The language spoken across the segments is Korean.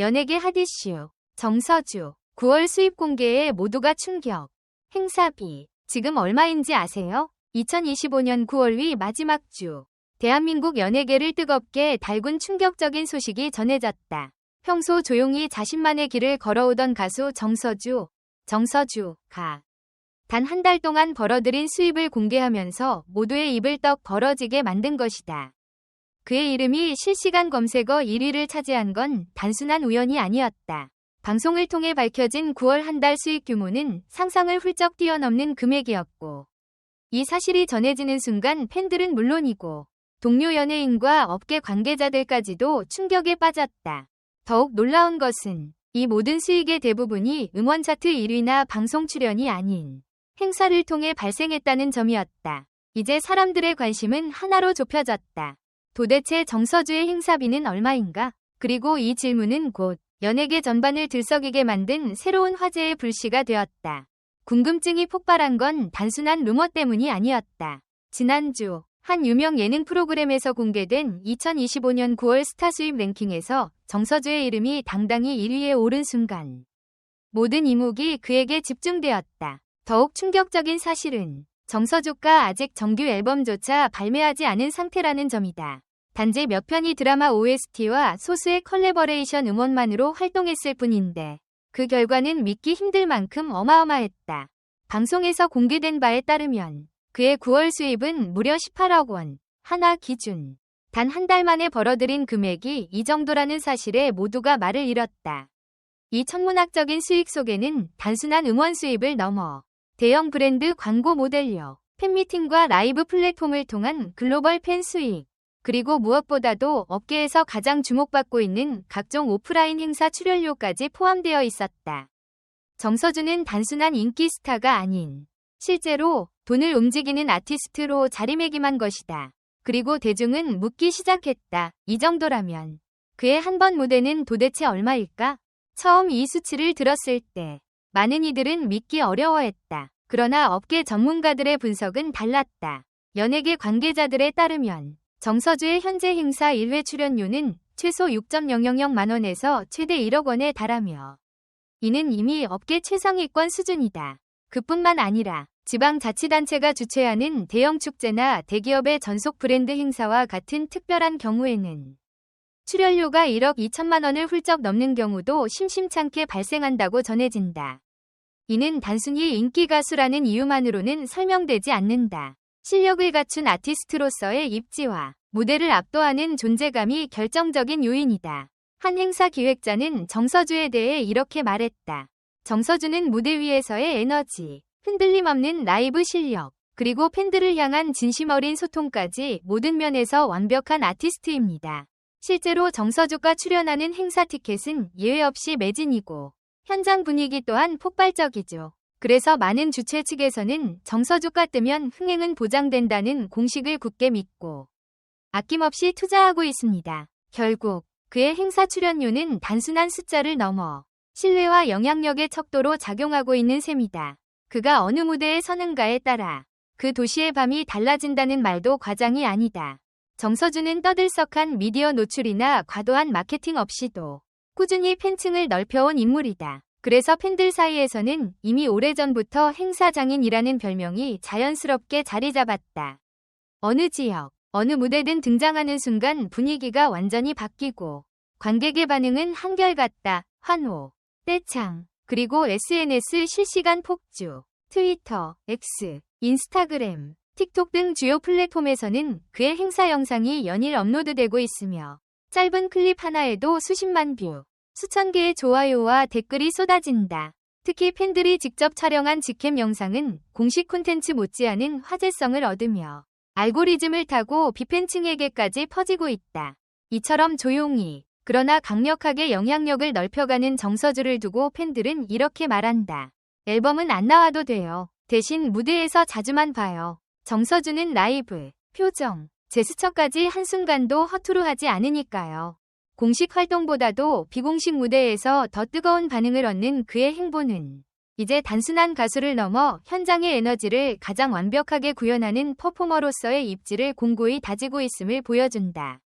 연예계 핫이슈, 정서주, 9월 수입 공개에 모두가 충격. 행사비, 지금 얼마인지 아세요? 2025년 9월위 마지막 주. 대한민국 연예계를 뜨겁게 달군 충격적인 소식이 전해졌다. 평소 조용히 자신만의 길을 걸어오던 가수 정서주, 정서주가 단 한 달 동안 벌어들인 수입을 공개하면서 모두의 입을 떡 벌어지게 만든 것이다. 그의 이름이 실시간 검색어 1위를 차지한 건 단순한 우연이 아니었다. 방송을 통해 밝혀진 9월 한 달 수익 규모는 상상을 훌쩍 뛰어넘는 금액이었고, 이 사실이 전해지는 순간 팬들은 물론이고, 동료 연예인과 업계 관계자들까지도 충격에 빠졌다. 더욱 놀라운 것은 이 모든 수익의 대부분이 음원 차트 1위나 방송 출연이 아닌 행사를 통해 발생했다는 점이었다. 이제 사람들의 관심은 하나로 좁혀졌다. 도대체 정서주의 행사비는 얼마인가? 그리고 이 질문은 곧 연예계 전반을 들썩이게 만든 새로운 화제의 불씨가 되었다. 궁금증이 폭발한 건 단순한 루머 때문이 아니었다. 지난주 한 유명 예능 프로그램에서 공개된 2025년 9월 스타 수입 랭킹에서 정서주의 이름이 당당히 1위에 오른 순간 모든 이목이 그에게 집중되었다. 더욱 충격적인 사실은 정서주가 아직 정규 앨범조차 발매하지 않은 상태라는 점이다. 단지 몇 편의 드라마 OST와 소수의 컬래버레이션 음원만으로 활동했을 뿐인데 그 결과는 믿기 힘들 만큼 어마어마했다. 방송에서 공개된 바에 따르면 그의 9월 수입은 무려 18억 원, 하나 기준. 단 한 달 만에 벌어들인 금액이 이 정도라는 사실에 모두가 말을 잃었다. 이 천문학적인 수익 속에는 단순한 음원 수입을 넘어 대형 브랜드 광고 모델료, 팬미팅과 라이브 플랫폼을 통한 글로벌 팬 수익, 그리고 무엇보다도 업계에서 가장 주목받고 있는 각종 오프라인 행사 출연료까지 포함되어 있었다. 정서주는 단순한 인기 스타가 아닌 실제로 돈을 움직이는 아티스트로 자리매김한 것이다. 그리고 대중은 묻기 시작했다. 이 정도라면 그의 한 번 무대는 도대체 얼마일까? 처음 이 수치를 들었을 때 많은 이들은 믿기 어려워했다. 그러나 업계 전문가들의 분석은 달랐다. 연예계 관계자들에 따르면 정서주의 현재 행사 1회 출연료는 최소 6.000만 원에서 최대 1억 원에 달하며 이는 이미 업계 최상위권 수준이다. 그뿐만 아니라 지방자치단체가 주최하는 대형 축제나 대기업의 전속 브랜드 행사와 같은 특별한 경우에는 출연료가 1억 2천만 원을 훌쩍 넘는 경우도 심심찮게 발생한다고 전해진다. 이는 단순히 인기 가수라는 이유만으로는 설명되지 않는다. 실력을 갖춘 아티스트로서의 입지와 무대를 압도하는 존재감이 결정적인 요인이다. 한 행사 기획자는 정서주에 대해 이렇게 말했다. 정서주는 무대 위에서의 에너지, 흔들림 없는 라이브 실력, 그리고 팬들을 향한 진심 어린 소통까지 모든 면에서 완벽한 아티스트입니다. 실제로 정서주가 출연하는 행사 티켓은 예외 없이 매진이고 현장 분위기 또한 폭발적이죠. 그래서 많은 주최 측에서는 정서주가 뜨면 흥행은 보장된다는 공식을 굳게 믿고 아낌없이 투자하고 있습니다. 결국 그의 행사 출연료는 단순한 숫자를 넘어 신뢰와 영향력의 척도로 작용하고 있는 셈이다. 그가 어느 무대에 서는가에 따라 그 도시의 밤이 달라진다는 말도 과장이 아니다. 정서주는 떠들썩한 미디어 노출이나 과도한 마케팅 없이도 꾸준히 팬층을 넓혀온 인물이다. 그래서 팬들 사이에서는 이미 오래전부터 행사장인이라는 별명이 자연스럽게 자리 잡았다. 어느 지역, 어느 무대든 등장하는 순간 분위기가 완전히 바뀌고 관객의 반응은 한결같다. 환호, 떼창, 그리고 SNS 실시간 폭주, 트위터, X, 인스타그램, 틱톡 등 주요 플랫폼에서는 그의 행사 영상이 연일 업로드되고 있으며 짧은 클립 하나에도 수십만 뷰, 수천 개의 좋아요와 댓글이 쏟아진다. 특히 팬들이 직접 촬영한 직캠 영상은 공식 콘텐츠 못지않은 화제성을 얻으며 알고리즘을 타고 비팬층에게까지 퍼지고 있다. 이처럼 조용히 그러나 강력하게 영향력을 넓혀가는 정서주를 두고 팬들은 이렇게 말한다. 앨범은 안 나와도 돼요. 대신 무대에서 자주만 봐요. 정서주는 라이브, 표정, 제스처까지 한순간도 허투루 하지 않으니까요. 공식 활동보다도 비공식 무대에서 더 뜨거운 반응을 얻는 그의 행보는 이제 단순한 가수를 넘어 현장의 에너지를 가장 완벽하게 구현하는 퍼포머로서의 입지를 공고히 다지고 있음을 보여준다.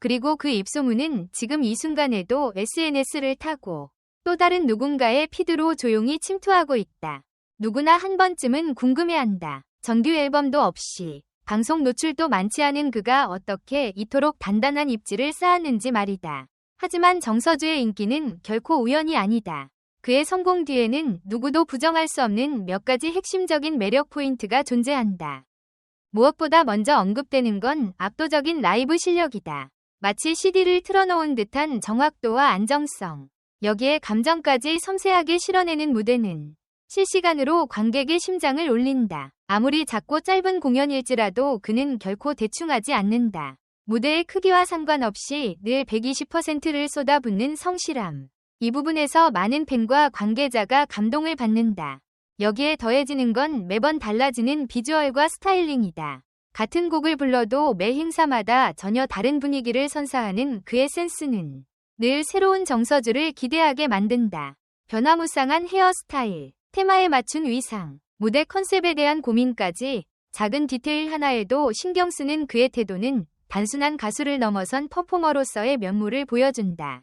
그리고 그 입소문은 지금 이 순간에도 SNS를 타고 또 다른 누군가의 피드로 조용히 침투하고 있다. 누구나 한 번쯤은 궁금해한다. 정규 앨범도 없이 방송 노출도 많지 않은 그가 어떻게 이토록 단단한 입지를 쌓았는지 말이다. 하지만 정서주의 인기는 결코 우연이 아니다. 그의 성공 뒤에는 누구도 부정할 수 없는 몇 가지 핵심적인 매력 포인트가 존재한다. 무엇보다 먼저 언급되는 건 압도적인 라이브 실력이다. 마치 CD를 틀어놓은 듯한 정확도와 안정성. 여기에 감정까지 섬세하게 실어내는 무대는 실시간으로 관객의 심장을 울린다. 아무리 작고 짧은 공연일지라도 그는 결코 대충하지 않는다. 무대의 크기와 상관없이 늘 120%를 쏟아붓는 성실함. 이 부분에서 많은 팬과 관계자가 감동을 받는다. 여기에 더해지는 건 매번 달라지는 비주얼과 스타일링이다. 같은 곡을 불러도 매 행사마다 전혀 다른 분위기를 선사하는 그의 센스는 늘 새로운 정서주를 기대하게 만든다. 변화무쌍한 헤어스타일, 테마에 맞춘 위상, 무대 컨셉에 대한 고민까지 작은 디테일 하나에도 신경 쓰는 그의 태도는 단순한 가수를 넘어선 퍼포머로서의 면모를 보여준다.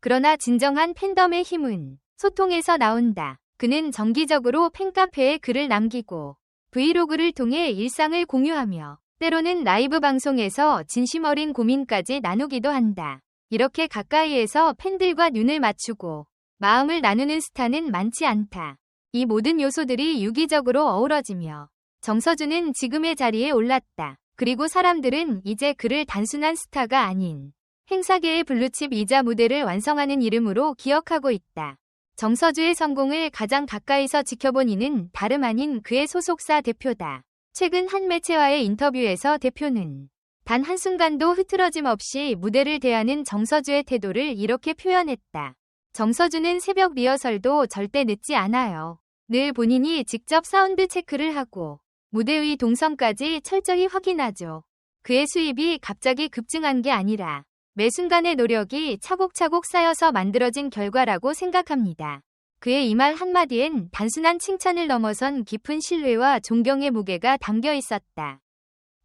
그러나 진정한 팬덤의 힘은 소통에서 나온다. 그는 정기적으로 팬카페에 글을 남기고 브이로그를 통해 일상을 공유하며 때로는 라이브 방송에서 진심 어린 고민까지 나누기도 한다. 이렇게 가까이에서 팬들과 눈을 맞추고 마음을 나누는 스타는 많지 않다. 이 모든 요소들이 유기적으로 어우러지며 정서준은 지금의 자리에 올랐다. 그리고 사람들은 이제 그를 단순한 스타가 아닌 행사계의 블루칩 이자 무대를 완성하는 이름으로 기억하고 있다. 정서주의 성공을 가장 가까이서 지켜본 이는 다름 아닌 그의 소속사 대표다. 최근 한 매체와의 인터뷰에서 대표는 단 한순간도 흐트러짐 없이 무대를 대하는 정서주의 태도를 이렇게 표현했다. 정서주는 새벽 리허설도 절대 늦지 않아요. 늘 본인이 직접 사운드 체크를 하고 무대 위 동선까지 철저히 확인하죠. 그의 수입이 갑자기 급증한 게 아니라 매 순간의 노력이 차곡차곡 쌓여서 만들어진 결과라고 생각합니다. 그의 이 말 한마디엔 단순한 칭찬을 넘어선 깊은 신뢰와 존경의 무게가 담겨 있었다.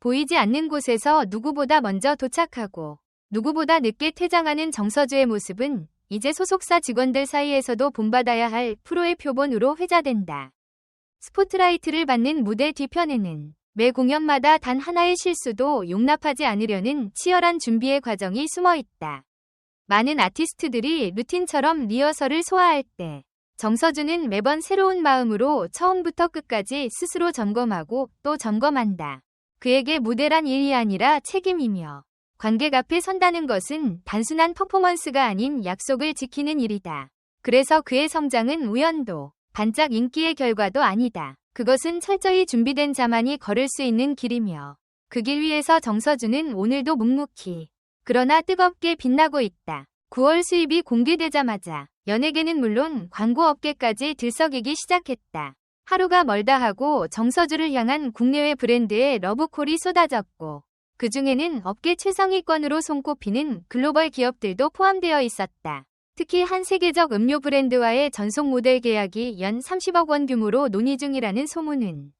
보이지 않는 곳에서 누구보다 먼저 도착하고 누구보다 늦게 퇴장하는 정서주의 모습은 이제 소속사 직원들 사이에서도 본받아야 할 프로의 표본으로 회자된다. 스포트라이트를 받는 무대 뒤편에는 매 공연마다 단 하나의 실수도 용납하지 않으려는 치열한 준비의 과정이 숨어 있다. 많은 아티스트들이 루틴처럼 리허설을 소화할 때 정서주는 매번 새로운 마음으로 처음부터 끝까지 스스로 점검하고 또 점검한다. 그에게 무대란 일이 아니라 책임이며 관객 앞에 선다는 것은 단순한 퍼포먼스가 아닌 약속을 지키는 일이다. 그래서 그의 성장은 우연도, 반짝 인기의 결과도 아니다. 그것은 철저히 준비된 자만이 걸을 수 있는 길이며 그 길 위에서 정서주는 오늘도 묵묵히 그러나 뜨겁게 빛나고 있다. 9월 수입이 공개되자마자 연예계는 물론 광고업계까지 들썩이기 시작했다. 하루가 멀다 하고 정서주를 향한 국내외 브랜드의 러브콜이 쏟아졌고 그 중에는 업계 최상위권으로 손꼽히는 글로벌 기업들도 포함되어 있었다. 특히 한 세계적 음료 브랜드와의 전속 모델 계약이 연 30억 원 규모로 논의 중이라는 소문은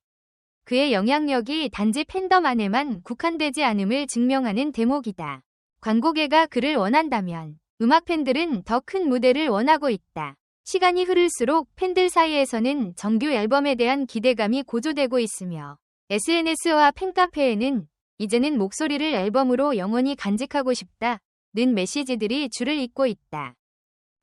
그의 영향력이 단지 팬덤 안에만 국한되지 않음을 증명하는 대목이다. 광고계가 그를 원한다면 음악 팬들은 더 큰 무대를 원하고 있다. 시간이 흐를수록 팬들 사이에서는 정규 앨범에 대한 기대감이 고조되고 있으며 SNS와 팬카페에는 이제는 목소리를 앨범으로 영원히 간직하고 싶다. 는 메시지들이 줄을 잇고 있다.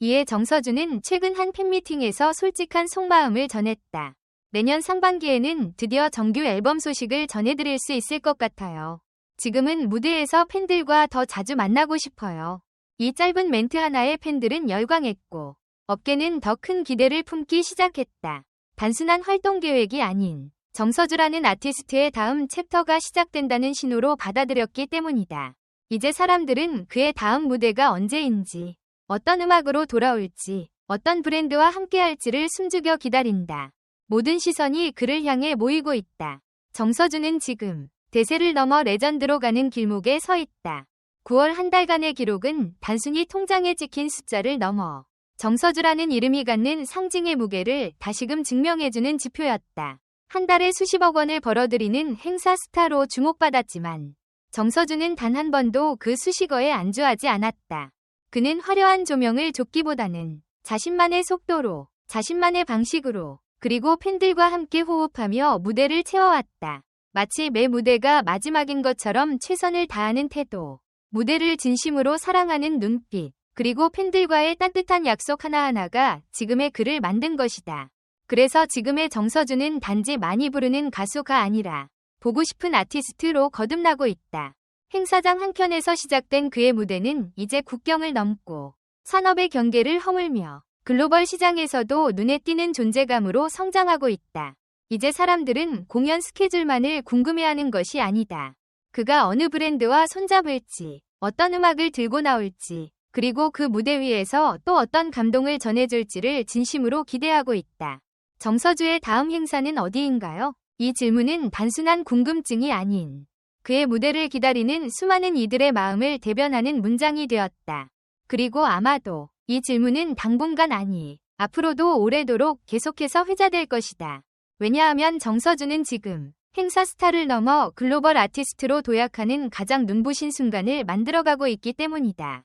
이에 정서준은 최근 한 팬미팅에서 솔직한 속마음을 전했다. 내년 상반기에는 드디어 정규 앨범 소식을 전해드릴 수 있을 것 같아요. 지금은 무대에서 팬들과 더 자주 만나고 싶어요. 이 짧은 멘트 하나에 팬들은 열광했고, 업계는 더 큰 기대를 품기 시작했다. 단순한 활동 계획이 아닌 정서주라는 아티스트의 다음 챕터가 시작된다는 신호로 받아들였기 때문이다. 이제 사람들은 그의 다음 무대가 언제인지, 어떤 음악으로 돌아올지, 어떤 브랜드와 함께할지를 숨죽여 기다린다. 모든 시선이 그를 향해 모이고 있다. 정서주는 지금 대세를 넘어 레전드로 가는 길목에 서 있다. 9월 한 달간의 기록은 단순히 통장에 찍힌 숫자를 넘어 정서주라는 이름이 갖는 상징의 무게를 다시금 증명해주는 지표였다. 한 달에 수십억 원을 벌어들이는 행사 스타로 주목받았지만 정서준은 단 한 번도 그 수식어에 안주하지 않았다. 그는 화려한 조명을 줬기보다는 자신만의 속도로, 자신만의 방식으로, 그리고 팬들과 함께 호흡하며 무대를 채워왔다. 마치 매 무대가 마지막인 것처럼 최선을 다하는 태도, 무대를 진심으로 사랑하는 눈빛, 그리고 팬들과의 따뜻한 약속 하나하나가 지금의 그를 만든 것이다. 그래서 지금의 정서준은 단지 많이 부르는 가수가 아니라 보고 싶은 아티스트로 거듭나고 있다. 행사장 한켠에서 시작된 그의 무대는 이제 국경을 넘고 산업의 경계를 허물며 글로벌 시장에서도 눈에 띄는 존재감으로 성장하고 있다. 이제 사람들은 공연 스케줄만을 궁금해하는 것이 아니다. 그가 어느 브랜드와 손잡을지, 어떤 음악을 들고 나올지, 그리고 그 무대 위에서 또 어떤 감동을 전해줄지를 진심으로 기대하고 있다. 정서주의 다음 행사는 어디인가요? 이 질문은 단순한 궁금증이 아닌 그의 무대를 기다리는 수많은 이들의 마음을 대변하는 문장이 되었다. 그리고 아마도 이 질문은 당분간 아니, 앞으로도 오래도록 계속해서 회자될 것이다. 왜냐하면 정서주는 지금 행사 스타를 넘어 글로벌 아티스트로 도약하는 가장 눈부신 순간을 만들어가고 있기 때문이다.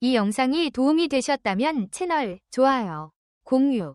이 영상이 도움이 되셨다면 채널 좋아요, 공유,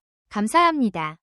감사합니다.